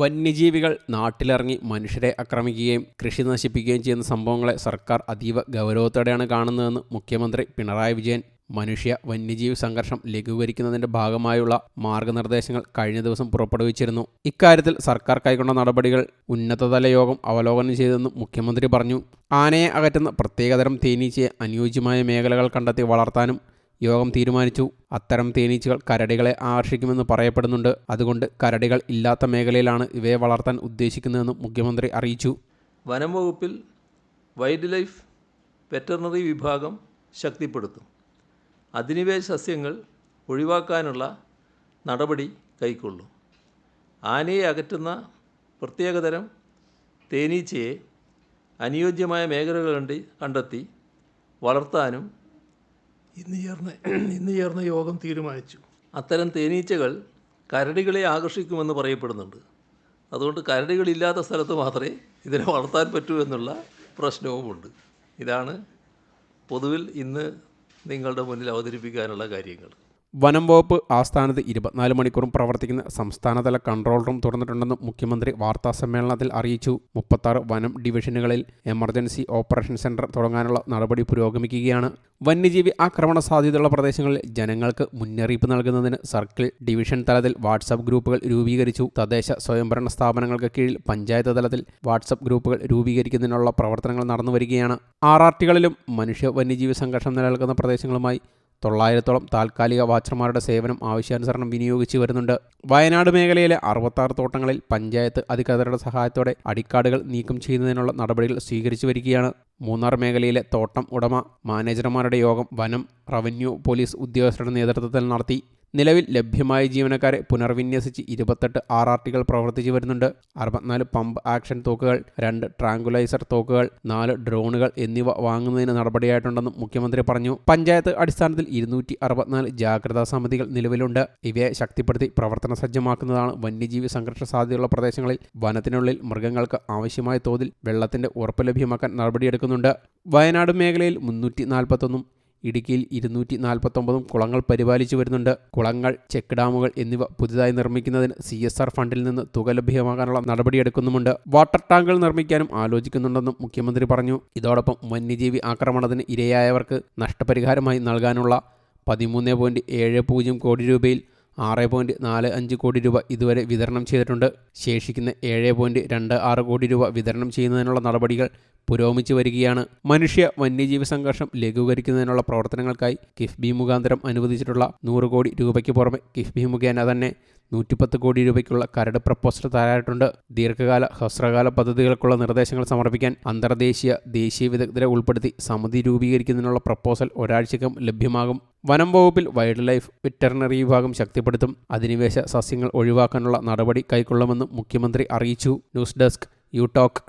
വന്യജീവികൾ നാട്ടിലിറങ്ങി മനുഷ്യരെ ആക്രമിക്കുകയും കൃഷി നശിപ്പിക്കുകയും ചെയ്യുന്ന സംഭവങ്ങളെ സർക്കാർ അതീവ ഗൗരവത്തോടെയാണ് കാണുന്നതെന്ന് മുഖ്യമന്ത്രി പിണറായി വിജയൻ മനുഷ്യ വന്യജീവി സംഘർഷം ലഘൂകരിക്കുന്നതിന്റെ ഭാഗമായുള്ള മാർഗനിർദ്ദേശങ്ങൾ കഴിഞ്ഞ ദിവസം പുറപ്പെടുവിച്ചിരുന്നു. ഇക്കാര്യത്തിൽ സർക്കാർ കൈക്കൊണ്ട നടപടികൾ ഉന്നതതല യോഗം അവലോകനം ചെയ്തെന്നും മുഖ്യമന്ത്രി പറഞ്ഞു. ആനയെ അകറ്റുന്ന പ്രത്യേകതരം തേനീച്ചയെ അനുയോജ്യമായ മേഖലകൾ കണ്ടെത്തി വളർത്താനും യോഗം തീരുമാനിച്ചു. അത്തരം തേനീച്ചകൾ കരടികളെ ആകർഷിക്കുമെന്ന് പറയപ്പെടുന്നുണ്ട്. അതുകൊണ്ട് കരടികൾ ഇല്ലാത്ത മേഖലയിലാണ് ഇവയെ വളർത്താൻ ഉദ്ദേശിക്കുന്നതെന്നും മുഖ്യമന്ത്രി അറിയിച്ചു. വനം വകുപ്പിൽ വൈൽഡ് ലൈഫ് വെറ്ററിനറി വിഭാഗം ശക്തിപ്പെടുത്തും. അധിനിവേശ സസ്യങ്ങൾ ഒഴിവാക്കാനുള്ള നടപടി കൈക്കൊള്ളും. ആനയെ അകറ്റുന്ന പ്രത്യേകതരം തേനീച്ചയെ അനുയോജ്യമായ മേഖലകൾ കണ്ടെത്തി വളർത്താനും ഇന്ന് ചേർന്ന ഇന്ന് ചേർന്ന യോഗം തീരുമാനിച്ചു. അത്തരം തേനീച്ചകൾ കരടികളെ ആകർഷിക്കുമെന്ന് പറയപ്പെടുന്നുണ്ട്. അതുകൊണ്ട് കരടികളില്ലാത്ത സ്ഥലത്ത് മാത്രമേ ഇതിനെ വളർത്താൻ പറ്റൂ എന്നുള്ള പ്രശ്നവുമുണ്ട്. ഇതാണ് പൊതുവിൽ ഇന്ന് നിങ്ങളുടെ മുന്നിൽ അവതരിപ്പിക്കാനുള്ള കാര്യങ്ങൾ. വനം വകുപ്പ് ആസ്ഥാനത്ത് ഇരുപത്തിനാല് മണിക്കൂറും പ്രവർത്തിക്കുന്ന സംസ്ഥാനതല കൺട്രോൾ റൂം തുറന്നിട്ടുണ്ടെന്നും മുഖ്യമന്ത്രി വാർത്താ സമ്മേളനത്തിൽ അറിയിച്ചു. മുപ്പത്താറ് വനം ഡിവിഷനുകളിൽ എമർജൻസി ഓപ്പറേഷൻ സെന്റർ തുടങ്ങാനുള്ള നടപടി പുരോഗമിക്കുകയാണ്. വന്യജീവി ആക്രമണ സാധ്യതയുള്ള പ്രദേശങ്ങളിൽ ജനങ്ങൾക്ക് മുന്നറിയിപ്പ് നൽകുന്നതിന് സർക്കിൾ ഡിവിഷൻ തലത്തിൽ വാട്സാപ്പ് ഗ്രൂപ്പുകൾ രൂപീകരിച്ചു. തദ്ദേശ സ്വയംഭരണ സ്ഥാപനങ്ങൾക്ക് കീഴിൽ പഞ്ചായത്ത് തലത്തിൽ വാട്സാപ്പ് ഗ്രൂപ്പുകൾ രൂപീകരിക്കുന്നതിനുള്ള പ്രവർത്തനങ്ങൾ നടന്നുവരികയാണ്. ആർ ആർ ടികളിലും മനുഷ്യ വന്യജീവി സംഘർഷം നിലനിൽക്കുന്ന പ്രദേശങ്ങളുമായി തൊള്ളായിരത്തോളം താൽക്കാലിക വാച്ചർമാരുടെ സേവനം ആവശ്യാനുസരണം വിനിയോഗിച്ചു വരുന്നുണ്ട്. വയനാട് മേഖലയിലെ അറുപത്താറ് തോട്ടങ്ങളിൽ പഞ്ചായത്ത് അധികൃതരുടെ സഹായത്തോടെ അടിക്കാടുകൾ നീക്കം ചെയ്യുന്നതിനുള്ള നടപടികൾ സ്വീകരിച്ചു വരികയാണ്. മൂന്നാർ മേഖലയിലെ തോട്ടം ഉടമ മാനേജർമാരുടെ യോഗം വനം റവന്യൂ പോലീസ് ഉദ്യോഗസ്ഥരുടെ നേതൃത്വത്തിൽ നടത്തി. നിലവിൽ ലഭ്യമായ ജീവനക്കാരെ പുനർവിന്യസിച്ച് ഇരുപത്തെട്ട് ആർ ആർ ടികൾ പ്രവർത്തിച്ചു വരുന്നുണ്ട്. അറുപത്തിനാല് പമ്പ് ആക്ഷൻ തോക്കുകൾ രണ്ട് ട്രാങ്കുലൈസർ തോക്കുകൾ നാല് ഡ്രോണുകൾ എന്നിവ വാങ്ങുന്നതിന് നടപടിയായിട്ടുണ്ടെന്നും മുഖ്യമന്ത്രി പറഞ്ഞു. പഞ്ചായത്ത് അടിസ്ഥാനത്തിൽ ഇരുന്നൂറ്റി അറുപത്തിനാല് ജാഗ്രതാ സമിതികൾ നിലവിലുണ്ട്. ഇവയെ ശക്തിപ്പെടുത്തി പ്രവർത്തന സജ്ജമാക്കുന്നതാണ് വന്യജീവി സംഘർഷ സാധ്യതയുള്ള പ്രദേശങ്ങളിൽ വനത്തിനുള്ളിൽ മൃഗങ്ങൾക്ക് ആവശ്യമായ തോതിൽ വെള്ളത്തിന്റെ ഉറപ്പ് ലഭ്യമാക്കാൻ നടപടിയെടുക്കുന്നുണ്ട്. വയനാട് മേഖലയിൽ മുന്നൂറ്റി നാൽപ്പത്തൊന്നും ഇടുക്കിയിൽ ഇരുന്നൂറ്റി നാൽപ്പത്തൊമ്പതും കുളങ്ങൾ പരിപാലിച്ചു വരുന്നുണ്ട്. കുളങ്ങൾ ചെക്ക് ഡാമുകൾ എന്നിവ പുതുതായി നിർമ്മിക്കുന്നതിന് സി എസ് ആർ ഫണ്ടിൽ നിന്ന് തുക ലഭ്യമാകാനുള്ള നടപടിയെടുക്കുന്നുമുണ്ട്. വാട്ടർ ടാങ്കുകൾ നിർമ്മിക്കാനും ആലോചിക്കുന്നുണ്ടെന്നും മുഖ്യമന്ത്രി പറഞ്ഞു. ഇതോടൊപ്പം വന്യജീവി ആക്രമണത്തിന് ഇരയായവർക്ക് നഷ്ടപരിഹാരമായി നൽകാനുള്ള പതിമൂന്ന് പോയിന്റ് ഏഴ് പൂജ്യം കോടി രൂപയിൽ ആറ് പോയിന്റ് നാല് അഞ്ച് കോടി രൂപ ഇതുവരെ വിതരണം ചെയ്തിട്ടുണ്ട്. ശേഷിക്കുന്ന ഏഴ് പോയിന്റ് രണ്ട് ആറ് കോടി രൂപ വിതരണം ചെയ്യുന്നതിനുള്ള നടപടികൾ പുരോഗമിച്ചു വരികയാണ്. മനുഷ്യ വന്യജീവി സംഘർഷം ലഘൂകരിക്കുന്നതിനുള്ള പ്രവർത്തനങ്ങൾക്കായി കിഫ്ബി മുഖാന്തരം അനുവദിച്ചിട്ടുള്ള നൂറ് കോടി രൂപയ്ക്ക് പുറമെ കിഫ്ബി മുഖേന തന്നെ നൂറ്റിപ്പത്ത് കോടി രൂപയ്ക്കുള്ള കരട് പ്രപ്പോസൽ തയ്യാറായിട്ടുണ്ട്. ദീർഘകാല ഹ്രസ്വകാല പദ്ധതികൾക്കുള്ള നിർദ്ദേശങ്ങൾ സമർപ്പിക്കാൻ അന്തർദേശീയ ദേശീയ വിദഗ്ധരെ ഉൾപ്പെടുത്തി സമിതി രൂപീകരിക്കുന്നതിനുള്ള പ്രപ്പോസൽ ഒരാഴ്ചക്കകം ലഭ്യമാകും. വനം വകുപ്പിൽ വൈൽഡ് ലൈഫ് വെറ്ററിനറി വിഭാഗം ശക്തിപ്പെടുത്തും. അധിനിവേശ സസ്യങ്ങൾ ഒഴിവാക്കാനുള്ള നടപടി കൈക്കൊള്ളുമെന്നും മുഖ്യമന്ത്രി അറിയിച്ചു. News desk you talk.